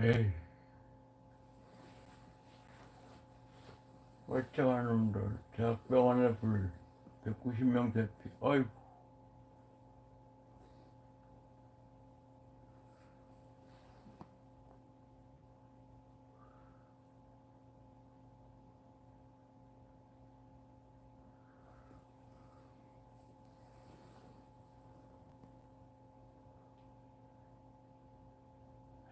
에이. 멀쩡한 놈들, 대학병원에 불, 190명 대피, 어이구.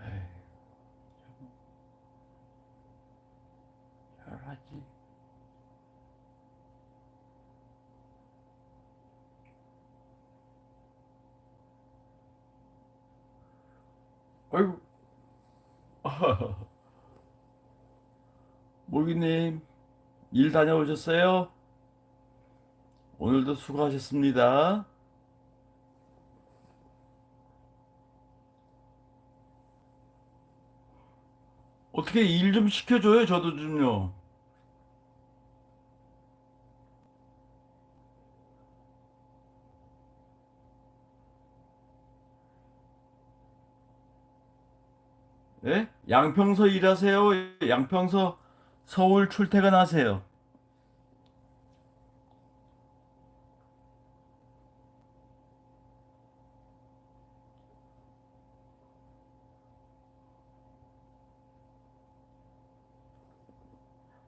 에이, 참. 잘하지. 아이고. 모기님, 일 다녀오셨어요? 오늘도 수고하셨습니다. 어떻게 일 좀 시켜줘요, 저도 좀요. 예? 양평서 일하세요? 양평서 서울 출퇴근하세요?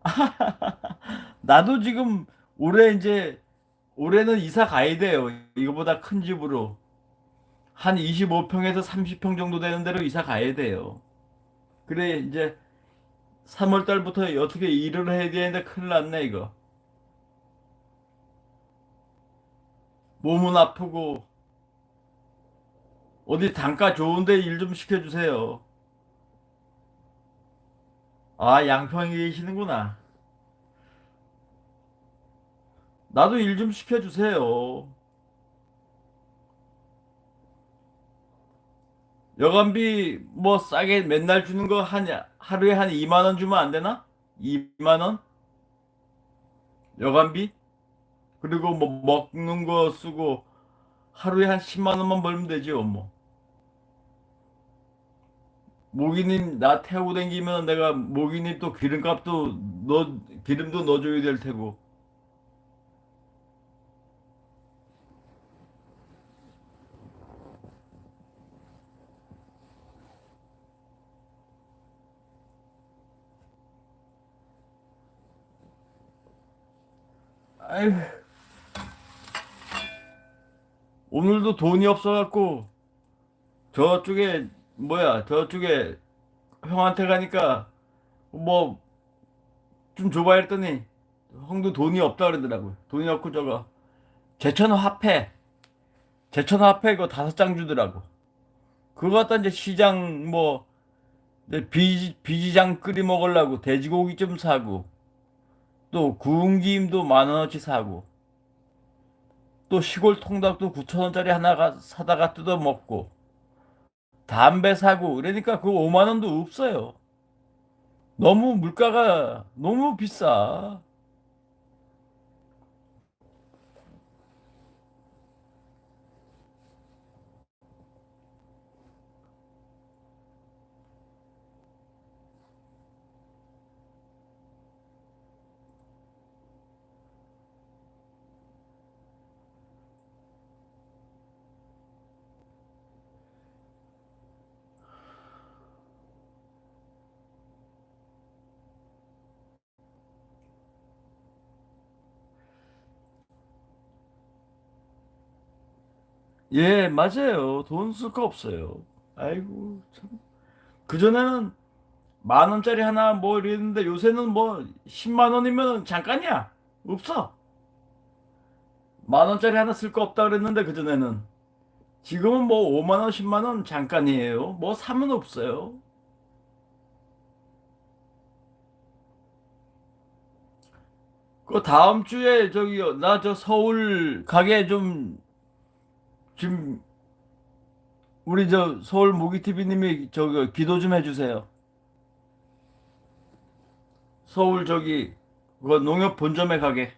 나도 지금 올해 이제 올해는 이사 가야 돼요. 이거보다 큰 집으로 한 25평에서 30평 정도 되는 데로 이사 가야 돼요. 그래 이제 3월 달부터 어떻게 일을 해야 되는데 큰일 났네 이거. 몸은 아프고 어디 단가 좋은데 일 좀 시켜주세요. 아 양평에 계시는구나. 나도 일 좀 시켜주세요. 여간비 뭐 싸게 맨날 주는 거 한 하루에 한 2만 원 주면 안 되나? 2만 원? 여간비? 그리고 뭐 먹는 거 쓰고 하루에 한 10만 원만 벌면 되죠, 뭐. 모기님 나 태우고 댕기면 내가 모기님 또 기름값도 넣 기름도 넣어줘야 될 테고. 아휴. 오늘도 돈이 없어갖고 저쪽에 뭐야 저쪽에 형한테 가니까 뭐 좀 줘봐 했더니 형도 돈이 없다 그러더라고요. 돈이 없고 저거 제천 화폐 제천 화폐 그거 다섯 장 주더라고. 그거 갖다 이제 시장 뭐 이제 비지 비지장 끓여 먹으려고 돼지고기 좀 사고 또 구운 김도 만 원어치 사고 또 시골 통닭도 9천 원짜리 하나가 사다가 뜯어 먹고 담배 사고 그러니까 그 5만 원도 없어요. 너무 물가가 너무 비싸. 예, 맞아요. 돈 쓸 거 없어요. 아이고, 참. 그전에는 만 원짜리 하나 뭐 이랬는데 요새는 뭐 10만 원이면 잠깐이야. 없어. 만 원짜리 하나 쓸 거 없다 그랬는데 그전에는. 지금은 뭐 5만 원, 10만 원 잠깐이에요. 뭐 사면 없어요. 그 다음 주에 저기 나 저 서울 가게 좀 지금 우리 저 서울 모기 TV님이 저기 기도 좀 해주세요. 서울 저기 그 농협 본점에 가게.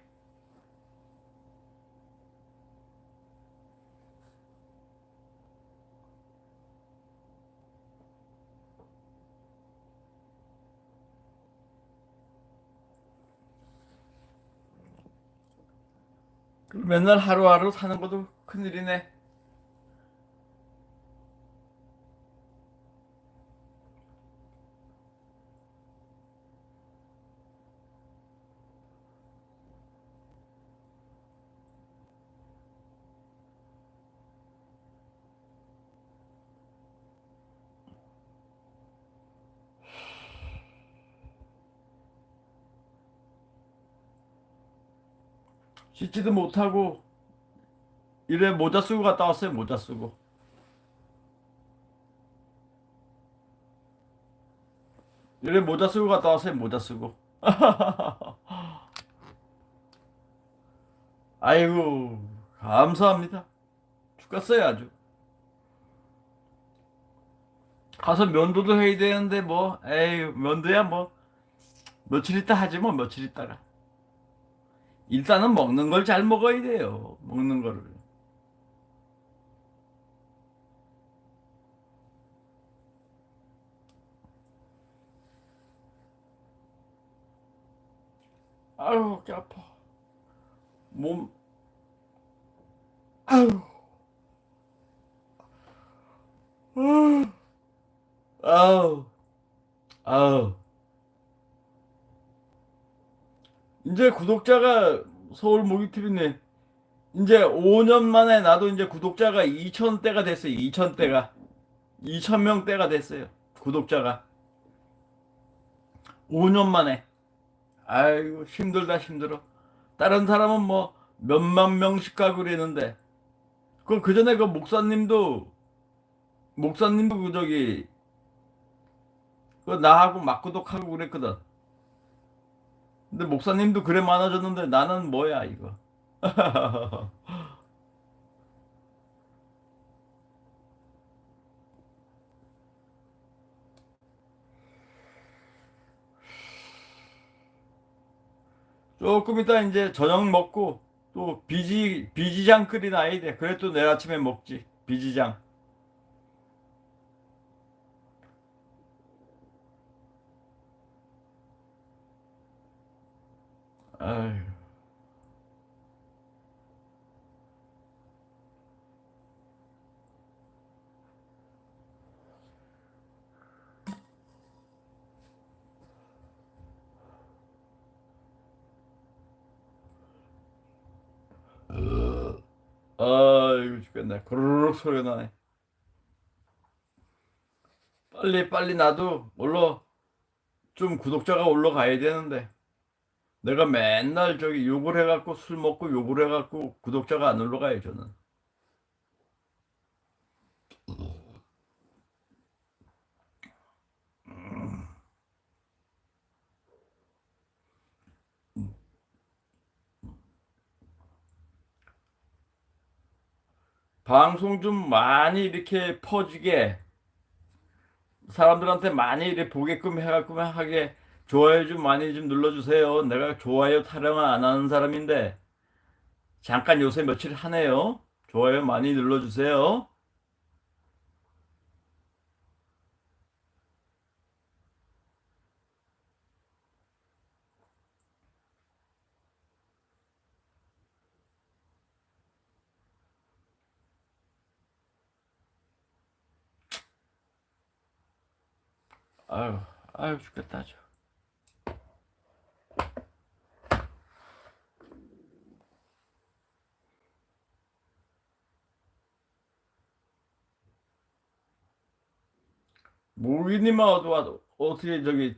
맨날 하루하루 사는 것도 큰일이네. 씻지도 못하고 이래 모자 쓰고 갔다 왔어요. 모자 쓰고. 이래 모자 쓰고 갔다 왔어요. 모자 쓰고. 아이고 감사합니다. 죽겠어요 아주. 가서 면도도 해야 되는데 뭐 에이 면도야 뭐 며칠 있다 하지 뭐 며칠 있다가. 일단은 먹는 걸 잘 먹어야 돼요. 먹는 거를. 아유, 개 아파. 몸, 아유, 아유, 아유. 이제 구독자가 서울 모기TV님, 이제 5년 만에 나도 이제 구독자가 2,000대가 됐어요. 2,000대가. 2,000명대가 됐어요. 구독자가. 5년 만에. 아이고, 힘들다, 힘들어. 다른 사람은 뭐, 몇만 명씩 가고 그랬는데, 그, 그 전에 그 목사님도, 목사님도 그 저기, 그 나하고 맞구독하고 그랬거든. 근데 목사님도 그래 많아졌는데 나는 뭐야, 이거. 조금 이따 이제 저녁 먹고 또 비지 비지장 끓이나야 돼. 그래 또 내일 아침에 먹지. 비지장. 아유. 아이고 죽겠네. 고르륵 소리가 나네. 빨리 빨리 나도 올라 좀 구독자가 올라가야 되는데 내가 맨날 저기 욕을 해갖고 술 먹고 욕을 해갖고 구독자가 안 올라가요 저는. 방송 좀 많이 이렇게 퍼지게 사람들한테 많이 이렇게 보게끔 해갖고 하게 좋아요 좀 많이 좀 눌러주세요. 내가 좋아요 타령을 안 하는 사람인데 잠깐 요새 며칠 하네요. 좋아요 많이 눌러주세요. 아유, 아유 죽겠다 아 모기님하고 어떻게 저기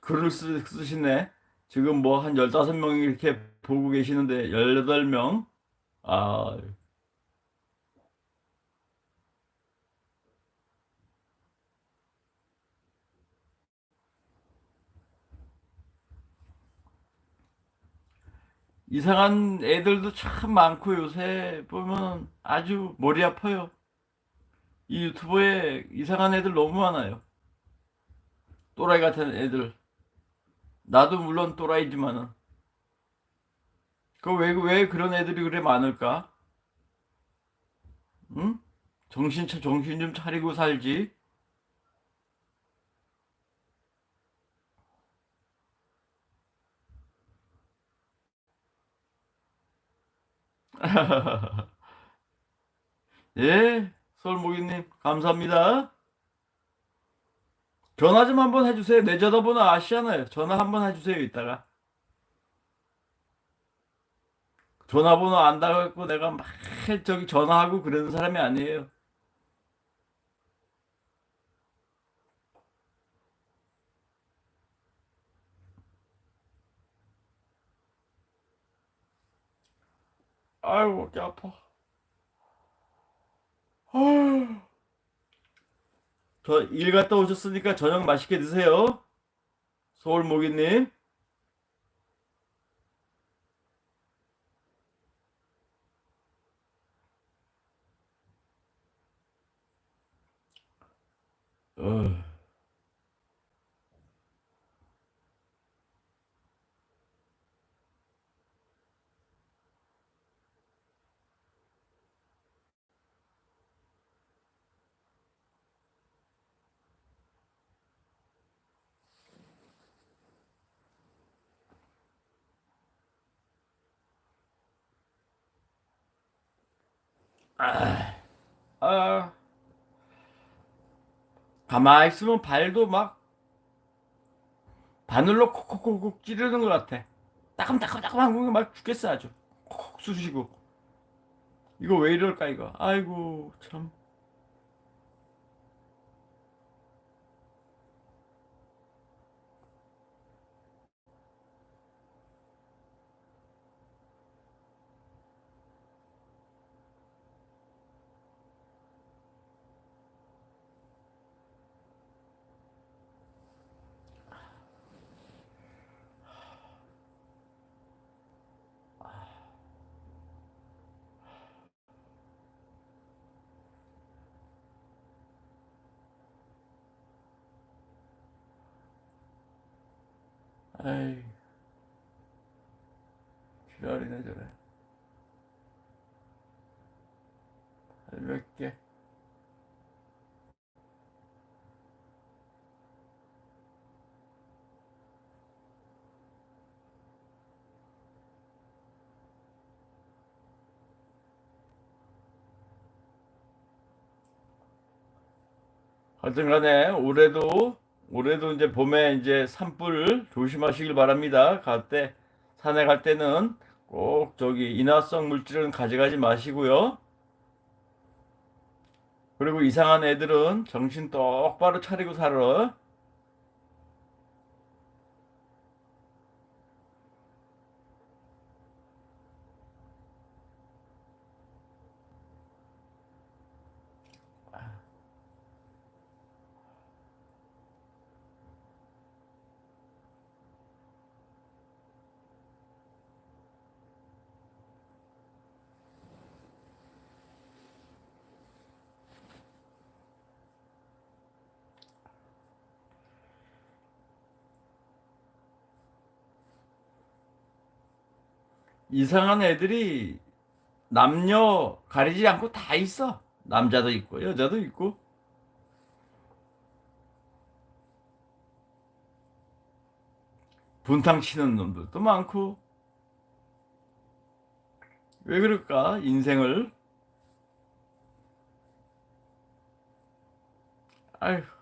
글을 쓰, 쓰시네? 지금 뭐 한 15명 이렇게 보고 계시는데 18명? 아, 이상한 애들도 참 많고 요새 보면 아주 머리 아파요. 이 유튜브에 이상한 애들 너무 많아요. 또라이 같은 애들. 나도 물론 또라이지만은. 그 왜, 왜 그런 애들이 그래 많을까? 응? 정신, 차- 정신 좀 차리고 살지. 예, 솔모기님, 감사합니다. 전화 좀 한번 해주세요. 내 전화번호 아시잖아요. 전화 한번 해주세요, 이따가. 전화번호 안다고 내가 막 저기 전화하고 그러는 사람이 아니에요. 아이고, 어깨 아파. 저일 갔다 오셨으니까 저녁 맛있게 드세요. 서울 모기님. 어. 아, 아, 가만히 있으면 발도 막 바늘로 콕콕콕콕 찌르는 것 같아. 따끔따끔따끔한 공이 막 죽겠어 아주. 콕콕 쑤시고. 이거 왜 이럴까 이거. 아이고 참. 아이 지랄이네 저래. 몇 개. 하여튼 간에 올해도 올해도 이제 봄에 이제 산불 조심하시길 바랍니다. 갈 때 산에 갈 때는 꼭 저기 인화성 물질은 가져가지 마시고요. 그리고 이상한 애들은 정신 똑바로 차리고 살아. 이상한 애들이 남녀 가리지 않고 다 있어. 남자도 있고 여자도 있고. 분탕 치는 놈들도 많고. 왜 그럴까? 인생을. 아휴.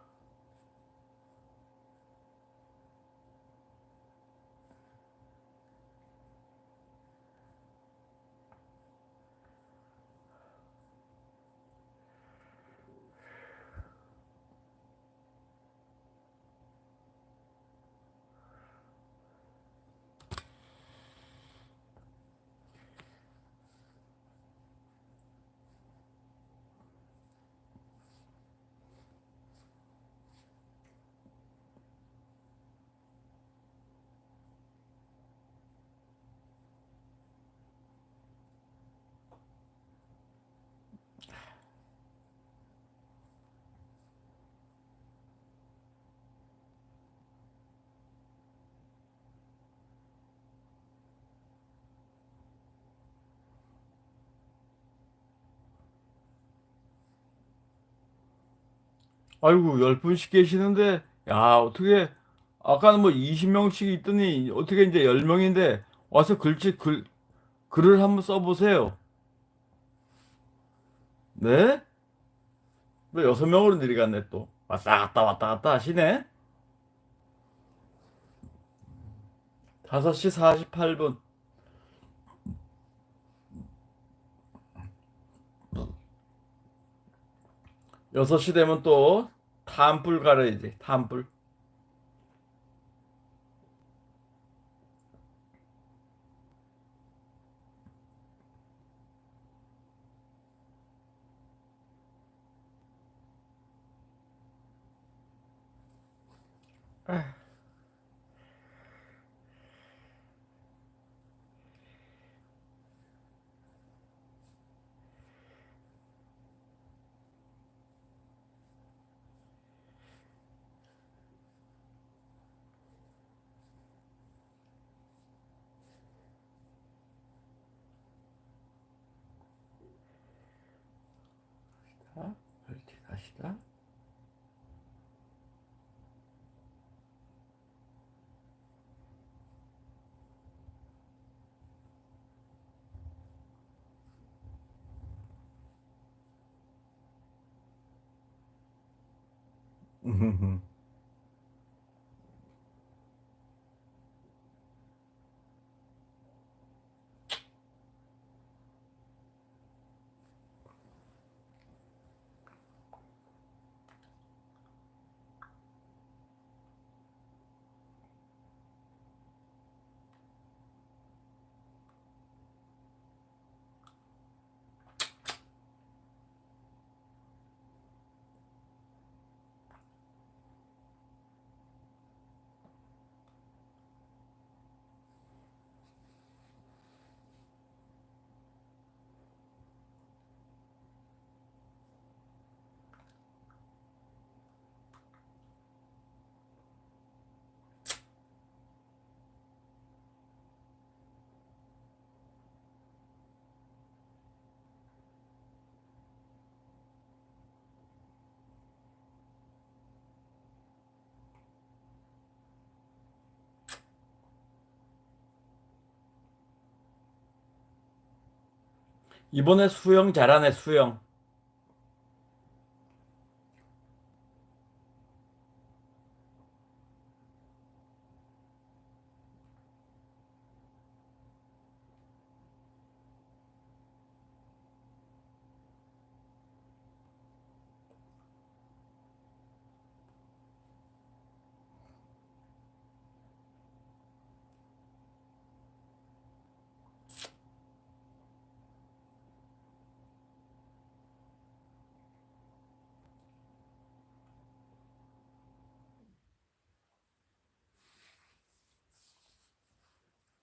아이고, 열 분씩 계시는데, 야, 어떻게, 아까는 뭐 20명씩 있더니, 어떻게 이제 10명인데, 와서 글씨, 글, 글을 한번 써보세요. 네? 왜 여섯 명으로 내려갔네 또 왔다 갔다 왔다 갔다 하시네 5시 48분 여섯 시 되면 또 탄불 갈아야지 탄불 자, 이렇 이번에 수영 잘하네 수영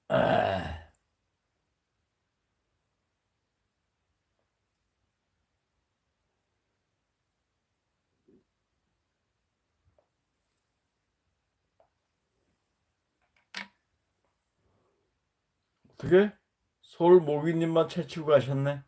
아, 어떻게? 서울 모기님만 채치고 가셨네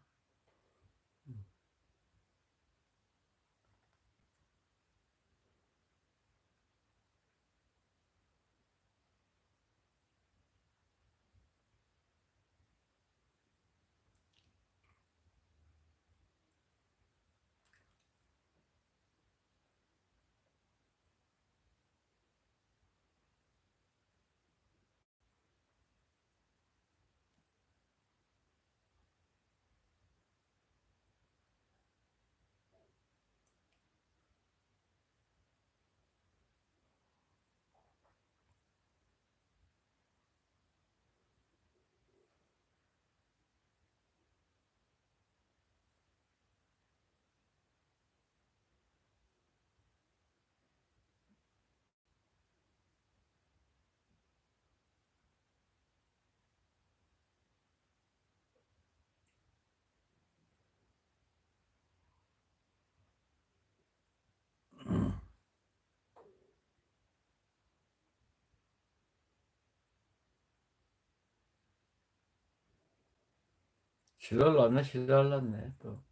실랄났네 실랄났네 또.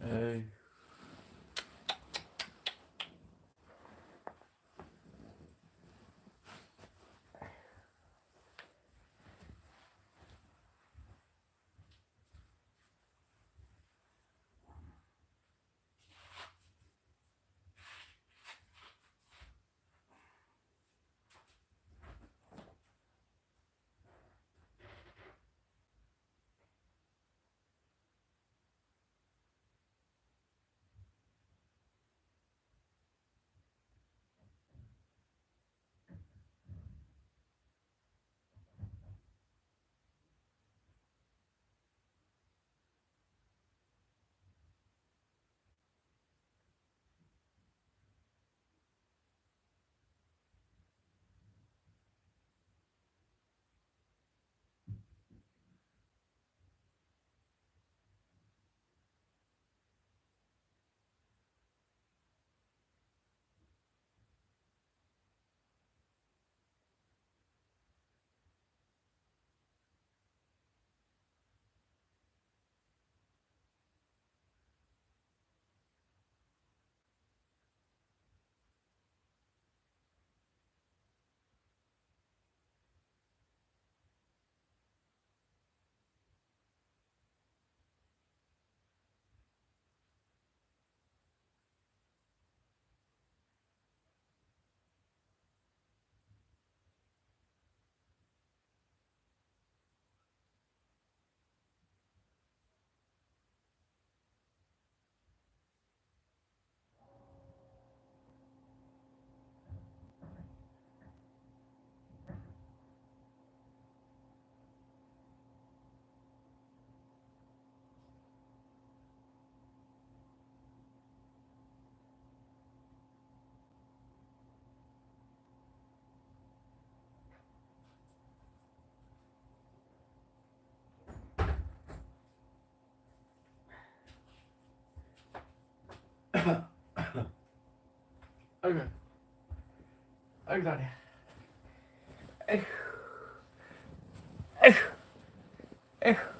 에이 아이고. 아이고 다리 아이고. 아이고. 아이고